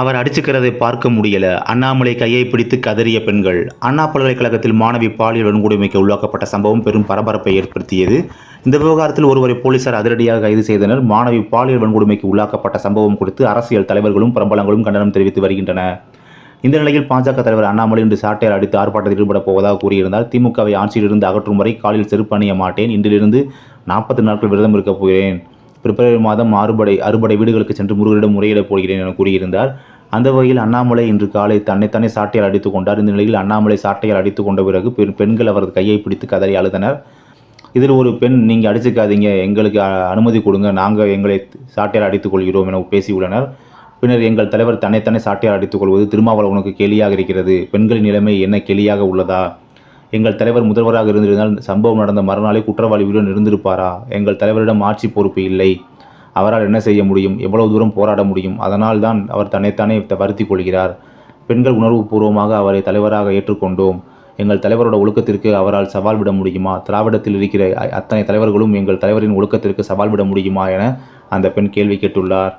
அவர் அடிச்சுக்கிறதை பார்க்க முடியல. அண்ணாமலை கையை பிடித்து கதறிய பெண்கள் அண்ணா பல்கலைக்கழகத்தில் மாணவி பாலியல் வன்கொடுமைக்கு உள்ளாக்கப்பட்ட சம்பவம் பெரும் பரபரப்பை ஏற்படுத்தியது. இந்த விவகாரத்தில் ஒருவரை போலீசார் அதிரடியாக கைது செய்தனர். மாணவி பாலியல் வன்கொடுமைக்கு உள்ளாக்கப்பட்ட சம்பவம் குறித்து அரசியல் தலைவர்களும் பிரபலங்களும் கண்டனம் தெரிவித்து வருகின்றன. இந்த நிலையில் பாஜக தலைவர் அண்ணாமலை இன்று சாட்டையால் அடித்து ஆர்ப்பாட்டத்தில் ஈடுபடப் போவதாக கூறியிருந்தார். திமுகவை ஆட்சியிலிருந்து அகற்றும் வரை காலில் செருப்பு அணிய மாட்டேன். இன்றிலிருந்து நாற்பத்தி நாட்கள் விரதம் இருக்கப் போகிறேன். பிப்ரவரி மாதம் அறுபடை அறுபடை வீடுகளுக்கு சென்று முருகனிடம் முறையிடப் போகிறேன் என கூறியிருந்தார். அந்த வகையில் அண்ணாமலை இன்று காலை தன்னைத்தானே சாட்டையால் அடித்துக் கொண்டார். இந்த நிலையில் அண்ணாமலை சாட்டையால் அடித்துக் கொண்ட பிறகு பெண் பெண்கள் அவரது கையை பிடித்து கதறி அழுதனர். இதில் ஒரு பெண் நீங்கள் அடிச்சுக்காதீங்க எங்களுக்கு அனுமதி கொடுங்க நாங்கள் எங்களை சாட்டையால் அடித்துக் கொள்கிறோம் என பேசியுள்ளனர் பின்னர் எங்கள் தலைவர் தன்னைத்தானே சாட்டையால் அடித்துக் கொள்வது திருமாவளவனுக்கு கேலியாக இருக்கிறது பெண்களின் நிலைமை என்ன கேலியாக உள்ளதா? எங்கள் தலைவர் முதல்வராக இருந்திருந்தால் சம்பவம் நடந்த மறுநாளே குற்றவாளியுடன் இருந்திருப்பாரா? எங்கள் தலைவரிடம் ஆட்சி பொறுப்பு இல்லை. அவரால் என்ன செய்ய முடியும்? எவ்வளவு தூரம் போராட முடியும்? அதனால் தான் அவர் தன்னைத்தானே வருத்தி கொள்கிறார். பெண்கள் உணர்வுபூர்வமாக அவரை தலைவராக ஏற்றுக்கொண்டோம். எங்கள் தலைவரோட ஒழுக்கத்திற்கு அவரால் சவால் விட முடியுமா? திராவிடத்தில் இருக்கிற அத்தனை தலைவர்களும் எங்கள் தலைவரின் ஒழுக்கத்திற்கு சவால் விட முடியுமா என அந்த பெண் கேள்வி கேட்டுள்ளார்.